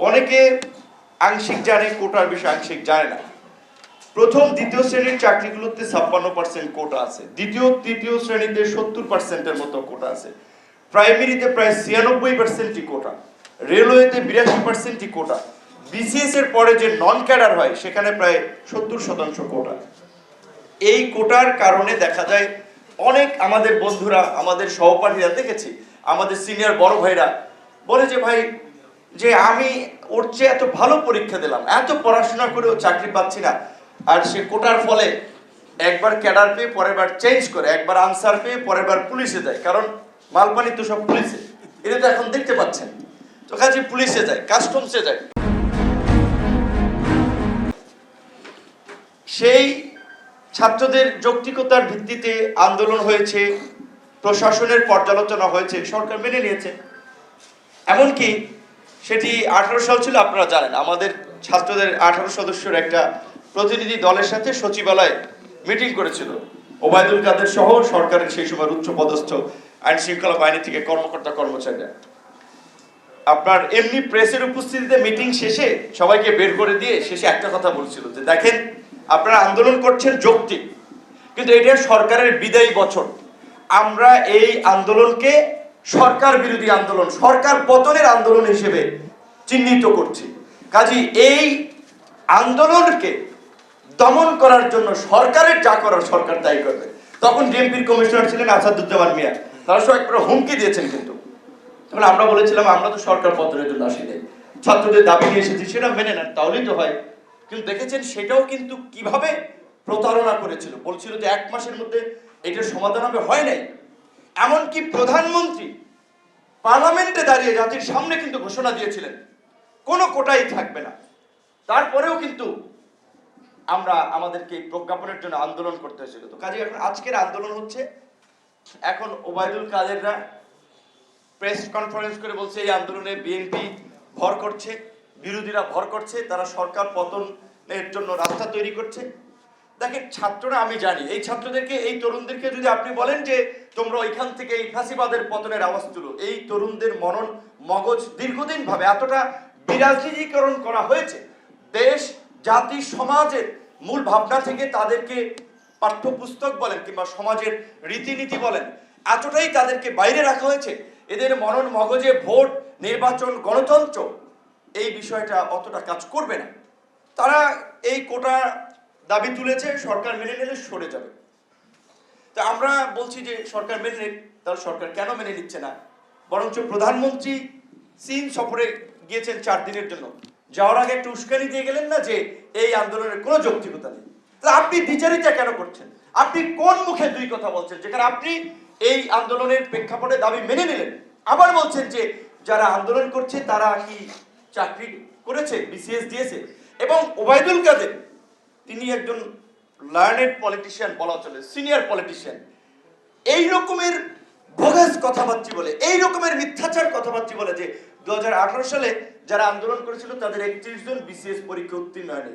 অনেকে আংশিক জানে, কোটার বিষয়ে আংশিক জানে না। প্রথম, দ্বিতীয় শ্রেণির চাকরিগুলোতে ছাপ্পান্ন পার্সেন্ট কোটা আছে। দ্বিতীয়, তৃতীয় শ্রেণীতে সত্তর পার্সেন্টের মতো কোটা আছে। প্রাইমারিতে প্রায় ছিয়ানব্বই পার্সেন্টই কোটা। রেলওয়েতে বিরাশি পার্সেন্টই কোটা। বিসিএস এর পরে যে নন ক্যাডার হয়, সেখানে প্রায় সত্তর শতাংশ কোটা। এই কোটার কারণে দেখা যায়, অনেক আমাদের বন্ধুরা, আমাদের সহপাঠীরা দেখেছি, আমাদের সিনিয়র বড় ভাইরা বলে যে, ভাই যে আমি ওর চেয়ে এত ভালো পরীক্ষা দিলাম, এত পড়াশোনা করেও চাকরি পাচ্ছি না। আর সে কোটার ফলে একবার ক্যাডার পেয়ে পরের বার চেঞ্জ করে, একবার আনসার পেয়ে পরের বার পুলিশে যায়, কারণ মালপানি তো সব পুলিশে। এটা তো এখন দেখতে পাচ্ছেন। তো কাজে পুলিশে যায়, কাস্টমসে যায়। সেই ছাত্রদের যৌক্তিকতার ভিত্তিতে আন্দোলন হয়েছে, প্রশাসনের পর্যালোচনা হয়েছে, সরকার মেনে নিয়েছে। এমনকি সেটি আঠারো সাল ছিল, আপনারা জানেন। আমাদের ছাত্রদের আঠারো সদস্যের একটা প্রতিনিধি দলের সাথে সচিবালয়ে মিটিং করেছিল। ওবায়দুল কাদের সহ সরকারের সেই সময় উচ্চ পদস্থ আইন শৃঙ্খলা বাহিনী থেকে কর্মকর্তা কর্মচারীরা। আপনার এমনি প্রেসের উপস্থিতিতে মিটিং শেষে সবাইকে বের করে দিয়ে শেষে একটা কথা বলছিল যে, দেখেন, আপনারা আন্দোলন করছেন যৌক্তিক, কিন্তু এটা সরকারের বিদায়ী বছর। আমরা এই আন্দোলনকে সরকার বিরোধী আন্দোলন, সরকার পতনের আন্দোলন হিসেবে চিহ্নিত করছি। কাজী, এই আন্দোলনকে দমন করার জন্য সরকারের যা করার সরকার তাই করবে। তখন ডিএমপির কমিশনার ছিলেন আসাদুজ্জামান মিয়া। তারা সব একবার হুমকি দিয়েছেন কিন্তু। তখন আমরা বলেছিলাম, আমরা তো সরকার পতনের জন্য আসি নাই। ছাত্রদের দাবি নিয়ে এসেছি, সেটা মেনে নেন, তাহলেই তো হয়। কিন্তু দেখেছেন, সেটাও কিন্তু কীভাবে প্রতারণা করেছিল? বলছিল যে এক মাসের মধ্যে এটার সমাধান হবে, হয় নাই। এমনকি প্রধানমন্ত্রী পার্লামেন্টে দাঁড়িয়ে জাতির সামনে কিন্তু ঘোষণা দিয়েছিলেন, কোনো কোটাই থাকবে না। তারপরেও কিন্তু আমরা আমাদেরকে এই প্রজ্ঞাপনের জন্য আন্দোলন করতে হয়েছিল। তো কাজে এখন আজকের আন্দোলন হচ্ছে, এখন ওবায়দুল কাদেররা প্রেস কনফারেন্স করে বলছে, এই আন্দোলনে বিএনপি ভর করছে, বিরোধীরা ভর করছে, তারা সরকার পতনের জন্য রাস্তা তৈরি করছে। দেখেন, ছাত্ররা আমি জানি, এই ছাত্রদেরকে, এই তরুণদেরকে যদি আপনি বলেন যে তোমরা ওইখান থেকে এই ফাঁসিবাদের পতনের আওয়াজ তুলো, এই তরুণদের মনন মগজ দীর্ঘদিন ভাবে এতটা বিরাজনীতিকরণ করা হয়েছে, দেশ, জাতি, সমাজের মূল ভাবনা থেকে তাদেরকে পাঠ্যপুস্তক বলেন কিংবা সমাজের রীতিনীতি বলেন, এতটাই তাদেরকে বাইরে রাখা হয়েছে, এদের মনন মগজে ভোট, নির্বাচন, গণতন্ত্র, এই বিষয়টা অতটা কাজ করবে না। তারা এই কোটা দাবি তুলেছে, সরকার মেনে নিলে সরে যাবে। তা আমরা বলছি যে সরকার মেনে নিক, তাহলে সরকার কেন মেনে নিচ্ছে না? বরঞ্চ প্রধানমন্ত্রী চীন সফরে গিয়েছেন চার দিনের জন্য। যাওয়ার আগে একটু উস্কানি দিয়ে গেলেন না যে এই আন্দোলনের কোনো যৌক্তিকতা নেই। তাহলে আপনি দ্বিচারিতা কেন করছেন? আপনি কোন মুখে দুই কথা বলছেন? যেখানে আপনি এই আন্দোলনের প্রেক্ষাপটে দাবি মেনে নিলেন। আবার বলছেন যে যারা আন্দোলন করছে তারা কি চাকরি করেছে বিসিএস দিয়েছে? এবং ওবায়দুল কাদের তিনি একজন লার্নেড পলিটিশিয়ান বলা চলে সিনিয়র পলিটিশিয়ান এই রকমের ভোগাস কথাবার্তি বলে, এই রকমের মিথ্যাচার কথাবার্তি বলে যে দু হাজার আঠেরো সালে যারা আন্দোলন করেছিল, তাদের একত্রিশ জন বিসিএস পরীক্ষা উত্তীর্ণ হয়নি।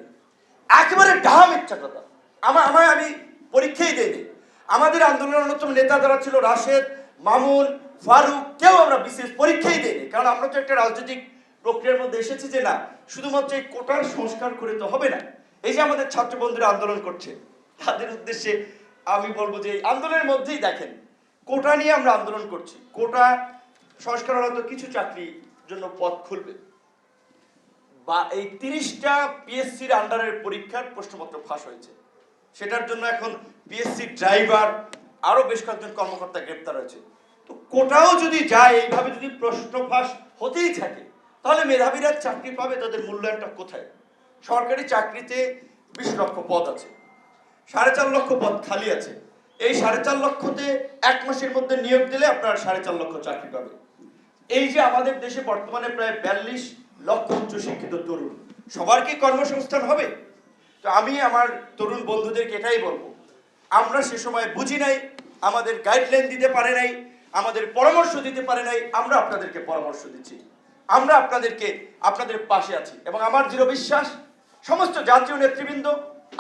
একেবারে ডাহা মিথ্যা কথা। আমার আমার আমি পরীক্ষাই দেয়নি আমাদের আন্দোলনের অন্যতম নেতা যারা ছিল, রাশেদ, মামুন, ফারুক, কেউ আমরা বিশেষ পরীক্ষাই দেয়নি কারণ আমরা তো একটা রাজনৈতিক প্রক্রিয়ার মধ্যে এসেছি যে না, শুধুমাত্র এই কোটার সংস্কার করে তো হবে না। এই যে আমাদের ছাত্র বন্ধুরা আন্দোলন করছে, তাদের উদ্দেশ্যে আমি বলব যে এই আন্দোলনের মধ্যেই দেখেন, কোটা নিয়ে আমরা আন্দোলন করছি। কোটা সংস্কার কিছু চাকরির জন্য পথ খুলবে। বা এই তিরিশটা পিএসসির আন্ডারের পরীক্ষার প্রশ্নপত্র ফাঁস হয়েছে। সেটার জন্য এখন পিএসসি ড্রাইভার আরও বেশ কয়েকজন কর্মকর্তা গ্রেপ্তার হয়েছে। তো কোটাও যদি যায়, এইভাবে যদি প্রশ্ন ফাঁস হতেই থাকে, তাহলে মেধাবীরা চাকরি পাবে, তাদের মূল্যায়নটা কোথায়? সরকারি চাকরিতে বিশ লক্ষ পদ আছে, সাড়ে চার লক্ষ পদ খালি আছে। এই সাড়ে চার লক্ষতে এক মাসের মধ্যে নিয়োগ দিলে আপনার সাড়ে চার লক্ষ চাকরি পাবে এই যে আমাদের দেশে বর্তমানে প্রায় বিয়াল্লিশ লক্ষ উচ্চ শিক্ষিত তরুণ, সবার কি কর্মসংস্থান হবে? তো আমি আমার তরুণ বন্ধুদেরকে এটাই বলব, আমরা সে সময় বুঝি নাই, আমাদের গাইডলাইন দিতে পারে নাই, আমাদের পরামর্শ দিতে পারে নাই, আমরা আপনাদেরকে পরামর্শ দিচ্ছি। আমরা আপনাদেরকে, আপনাদের পাশে আছি এবং আমার দৃঢ় বিশ্বাস সমস্ত জাতীয় নেতৃবৃন্দ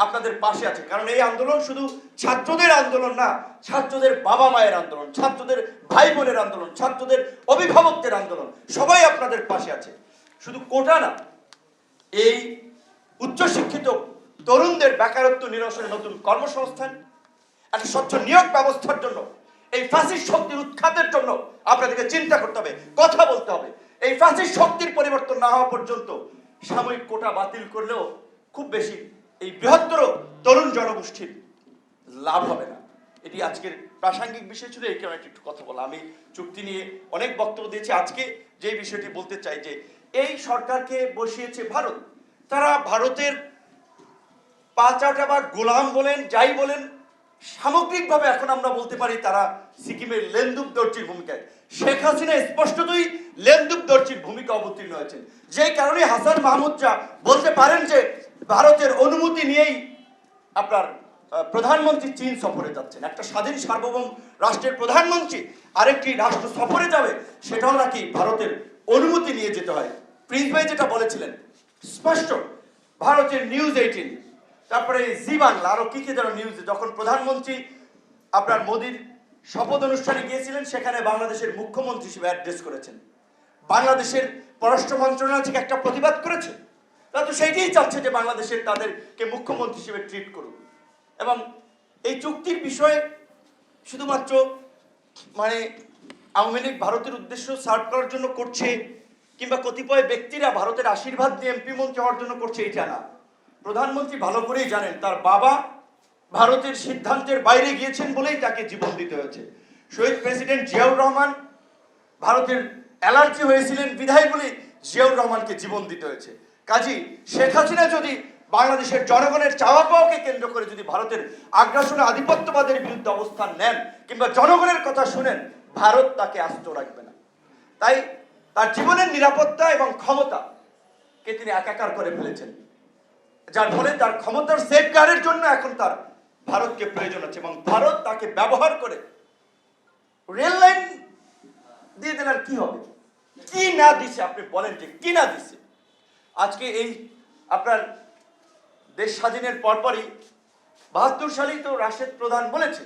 আপনাদের পাশে আছে। কারণ এই আন্দোলন শুধু ছাত্রদের আন্দোলন না, ছাত্রদের বাবা মায়ের আন্দোলন, ছাত্রদের ভাই বোনের আন্দোলন, ছাত্রদের অভিভাবকদের আন্দোলন, সবাই আপনাদের পাশে আছে। শুধু কোটা না, এই উচ্চশিক্ষিত তরুণদের বেকারত্ব নিরসনে নতুন কর্মসংস্থান, একটা স্বচ্ছ নিয়োগ ব্যবস্থার জন্য, এই ফাঁসির শক্তির উৎখাতের জন্য আপনাদেরকে চিন্তা করতে হবে, কথা বলতে হবে। এই ফাঁসির শক্তির পরিবর্তন না হওয়া পর্যন্ত সাময়িক কোটা বাতিল করলেও খুব বেশি এই বৃহত্তর তরুণ জনগোষ্ঠীর লাভ হবে না। এটি আজকের প্রাসঙ্গিক বিষয় ছিল এই কারণে একটু কথা বলা। আমি চুক্তি নিয়ে অনেক বক্তব্য দিয়েছি। আজকে যে বিষয়টি বলতে চাই যে, এই সরকারকে বসিয়েছে ভারত। তারা ভারতের পাঁচাটা বা গোলাম বলেন, যাই বলেন সামগ্রিকভাবে এখন আমরা বলতে পারি তারা সিকিমের লেন্দুব দর্জির ভূমিকায়। শেখ হাসিনা স্পষ্টতই লেন্দুব দর্জির ভূমিকা অবতীর্ণ হয়েছেন। যে কারণে হাসান মাহমুদ যা বলতে পারেন যে ভারতের অনুমতি নিয়েই আপনার প্রধানমন্ত্রী চীন সফরে যাচ্ছেন। একটা স্বাধীন সার্বভৌম রাষ্ট্রের প্রধানমন্ত্রী আরেকটি রাষ্ট্র সফরে যাবে, সেটাও নাকি ভারতের অনুমতি নিয়ে যেতে হয়। প্রিন্স ভাই যেটা বলেছিলেন, স্পষ্ট, ভারতের নিউজ এইটিন তারপরে জি বাংলা, আরও কি কি যেন নিউজে যখন প্রধানমন্ত্রী আপনার মোদির শপথ অনুষ্ঠানে গিয়েছিলেন, সেখানে বাংলাদেশের মুখ্যমন্ত্রী হিসেবে অ্যাড্রেস করেছেন। বাংলাদেশের পররাষ্ট্র মন্ত্রণালয় থেকে একটা প্রতিবাদ করেছে। তারা তো সেইটাই চাচ্ছে যে বাংলাদেশের তাদেরকে মুখ্যমন্ত্রী হিসেবে ট্রিট করুক। এবং এই চুক্তির বিষয়ে শুধুমাত্র মানে আওয়ামী লীগ ভারতের উদ্দেশ্য সার্ভ করার জন্য করছে, কিংবা কতিপয় ব্যক্তিরা ভারতের আশীর্বাদ দিয়ে এমপি মন্ত্রী হওয়ার জন্য করছে এটা না। প্রধানমন্ত্রী ভালো করেই জানেন, তার বাবা ভারতের সিদ্ধান্তের বাইরে গিয়েছেন বলেই তাকে জীবন দিতে হয়েছে। শহীদ প্রেসিডেন্ট জিয়াউর রহমান ভারতের অ্যালার্জি হয়েছিলেন বিধায় বলে জিয়াউর রহমানকে জীবন দিতে হয়েছে। কাজী, শেখ হাসিনা যদি বাংলাদেশের জনগণের চাওয়া পাওয়াকে কেন্দ্র করে যদি ভারতের আগ্রাসন আধিপত্যবাদের বিরুদ্ধে অবস্থান নেন কিংবা জনগণের কথা শুনেন, ভারত তাকে আস্ত রাখবে না। তাই তার জীবনের নিরাপত্তা এবং ক্ষমতা কে তিনি একাকার করে ফেলেছেন। যার ফলে তার ক্ষমতার সেফগার্ডের জন্য এখন তার ভারতকে প্রয়োজন আছে এবং ভারত তাকে ব্যবহার করে রেল লাইন দিয়ে দিলে আর কি হবে? কি না দিছে? আপনি বলেন যে কি না দিছে? আজকে এই আপনার দেশ স্বাধীনের পরপরই বাহাত্তর সালেই তো রাশেদ প্রধান বলেছে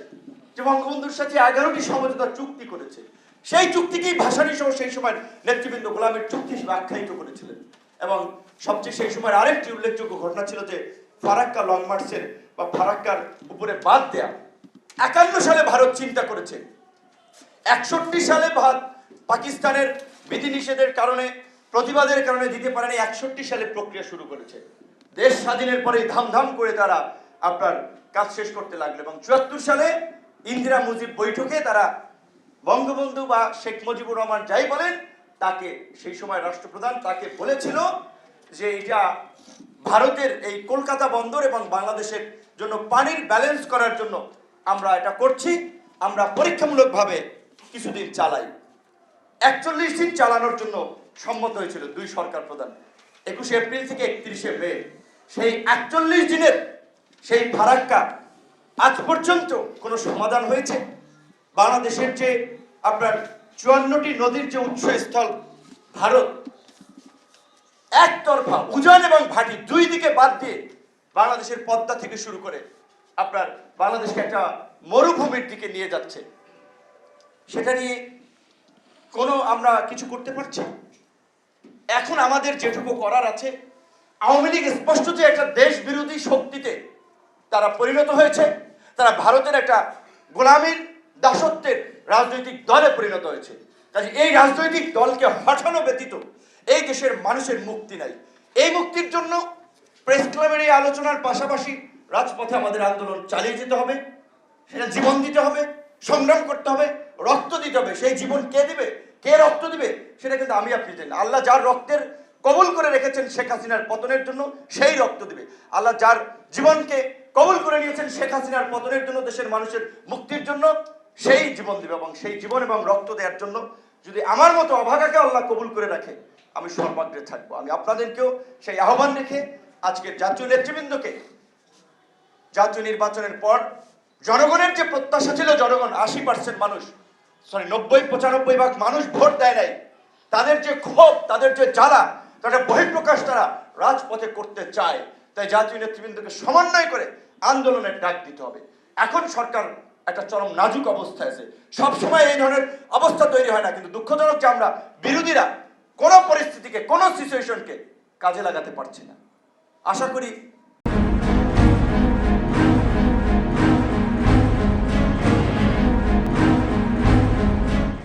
যে বঙ্গবন্ধুর সাথে এগারোটি সমঝোতা চুক্তি করেছে। সেই চুক্তিকেই ভাসানি সহ সেই সময় নেতৃবৃন্দ গোলামের চুক্তি হিসেবে আখ্যায়িত করেছিলেন। এবং সবচেয়ে সেই সময় আরেকটি উল্লেখযোগ্য ঘটনা ছিল যে ফারাক্কা লং মার্চের বা ফারাক্কার উপরে বাদ দেয়া। একান্ন সালে ভারত চিন্তা করেছে। একষট্টি সালে ভারত পাকিস্তানের বিধিনিষেধের কারণে, প্রতিবাদের কারণে দিতে পারেনি, একষট্টি সালে প্রক্রিয়া শুরু করেছে। দেশ স্বাধীনের পরে ধামধাম করে তারা আপনার কাজ শেষ করতে লাগল এবং চুয়াত্তর সালে ইন্দিরা মুজিব বৈঠকে তারা বঙ্গবন্ধু বা শেখ মুজিবুর রহমান যাই বলেন, তাকে সেই সময় রাষ্ট্রপ্রধান তাকে বলেছিল যে এটা ভারতের এই কলকাতা বন্দর এবং বাংলাদেশের জন্য পানির ব্যালেন্স করার জন্য আমরা এটা করছি, আমরা পরীক্ষামূলকভাবে কিছুদিন চালাই। একচল্লিশ দিন চালানোর জন্য সম্মত হয়েছিল দুই সরকার প্রধান। একুশে এপ্রিল থেকে একত্রিশে মে। সেই একচল্লিশ দিনের সেই ফারাক্কা আজ পর্যন্ত কোনো সমাধান হয়েছে? বাংলাদেশের যে আপনার চুয়ান্নটি নদীর যে উৎসস্থল, ভারত একতরফা উজান এবং ভাটি দুই দিকে বাদ দিয়ে বাংলাদেশের পদ্মা থেকে শুরু করে আপনার বাংলাদেশকে একটা মরুভূমির দিকে নিয়ে যাচ্ছে। সেটা নিয়ে কোনো আমরা কিছু করতে পারছি? এখন আমাদের যেটুকু করার আছে, আওয়ামী লীগ স্পষ্ট যে একটা দেশ বিরোধী শক্তিতে তারা পরিণত হয়েছে, তারা ভারতের একটা গোলামীর দাসত্বের রাজনৈতিক দলে পরিণত হয়েছে। কাজে এই রাজনৈতিক দলকে হঠানো ব্যতীত এই দেশের মানুষের মুক্তি নাই। এই মুক্তির জন্য প্রেস ক্লাবের এই আলোচনার পাশাপাশি রাজপথে আমাদের আন্দোলন চালিয়ে যেতে হবে, সেটা জীবন দিতে হবে, সংগ্রাম করতে হবে, রক্ত দিতে হবে। সেই জীবন কে দিবে? কে রক্ত দিবে? সেটা কিন্তু আমি আপনি জানি আল্লাহ যার রক্তের কবল করে রেখেছেন শেখ হাসিনার পতনের জন্য, সেই রক্ত দিবে। আল্লাহ যার জীবনকে কবুল করে নিয়েছেন শেখ হাসিনার পতনের জন্য, দেশের মানুষের মুক্তির জন্য, সেই জীবন দিবে এবং সেই জীবন এবং রক্ত দেওয়ার জন্য যদি আমার মতো অভাগাকে আল্লাহ কবুল করে রাখে আমি সর্বাগ্রে থাকব। আমি আপনাদেরকেও সেই আহ্বান রেখে আজকের জাতীয় নেতৃবৃন্দকে, জাতীয় নির্বাচনের পর জনগণের যে প্রত্যাশা ছিল, জনগণ আশি পার্সেন্ট মানুষ সরি নব্বই, পঁচানব্বই ভাগ মানুষ ভোট দেয় নাই, তাদের যে ক্ষোভ, তাদের যে জ্বালা, তাদের বহিঃপ্রকাশ তারা রাজপথে করতে চায়। তাই জাতীয় নেতৃবৃন্দকে সমন্বয় করে আন্দোলনের ডাক দিতে হবে। এখন সরকার একটা চরম নাজুক অবস্থায় আছে। সবসময় এই ধরনের অবস্থা তৈরি হয় না, কিন্তু দুঃখজনক যে আমরা বিরোধীরা কোনো পরিস্থিতিকে কোনো সিচুয়েশনকে কাজে লাগাতে পারছি না। আশা করি